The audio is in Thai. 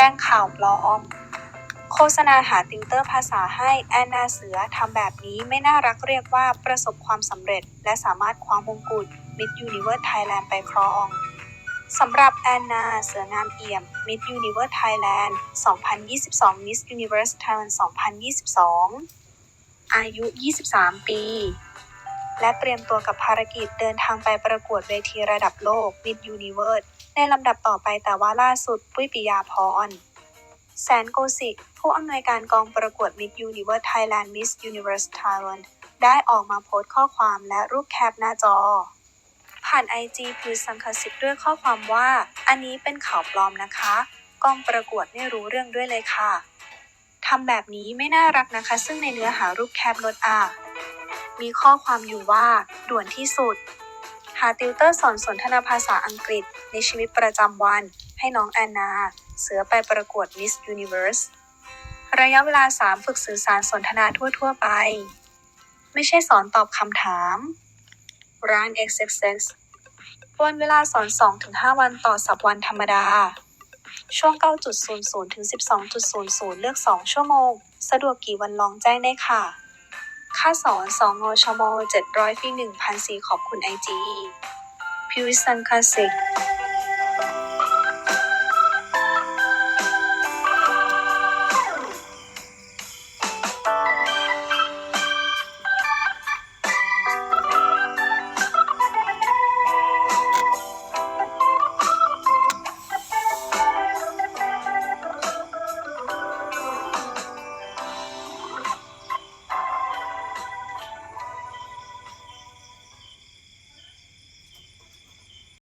จ้งข่าวปลอม โฆษณาหาติวเตอร์ภาษาให้แอนนาเสือทำแบบนี้ไม่น่ารักเรียกว่าประสบความสำเร็จ และสามารถคว้ามงกุฎ Miss Universe Thailand ไปครองสำหรับแอนนาเสืองามเอี่ยม Miss Universe Thailand 2022 Miss Universe Thailand 2022 อายุ 23 ปี และเตรียมตัวกับภารกิจเดินทางไปประกวดเวทีระดับโลก Miss Universe ในลำดับต่อไปแต่ว่าล่าสุดปุ้ยปิยาพรแสนโกสิ ผู้อำนวยการกองประกวด Miss Universe Thailand Miss Universe Thailand ได้ออกมาโพสต์ข้อความและรูปแคปหน้าจอ ผ่าน IG พิวสังคสิทธิ์ด้วยข้อความว่า อันนี้เป็นข่าวปลอมนะคะ กองประกวดไม่รู้เรื่องด้วยเลยค่ะทำแบบนี้ไม่น่ารักนะคะ ซึ่งในเนื้อหารูปแคปลดอะ มีข้อความอยู่ว่า ด่วนที่สุด หาติวเตอร์สอนสนทนาภาษาอังกฤษในชีวิตประจำวัน ให้น้องแอนนา เสือไปประกวด Miss Universe ระยะเวลา 3 ฝึกสื่อสารสนทนาทั่ว ๆ ไป ไม่ใช่สอนตอบคำถาม ร้าน XXX วันเวลาสอน 2-5 วันต่อสัปวันธรรมดา ช่วง 9.00 ถึง 12.00 เลือก 2 ชั่วโมง สะดวกกี่วันลองแจ้งได้ค่ะ ค่าสอน2งชม700ฟรี1,000สีขอบคุณไอจีพิวิสันคาสิก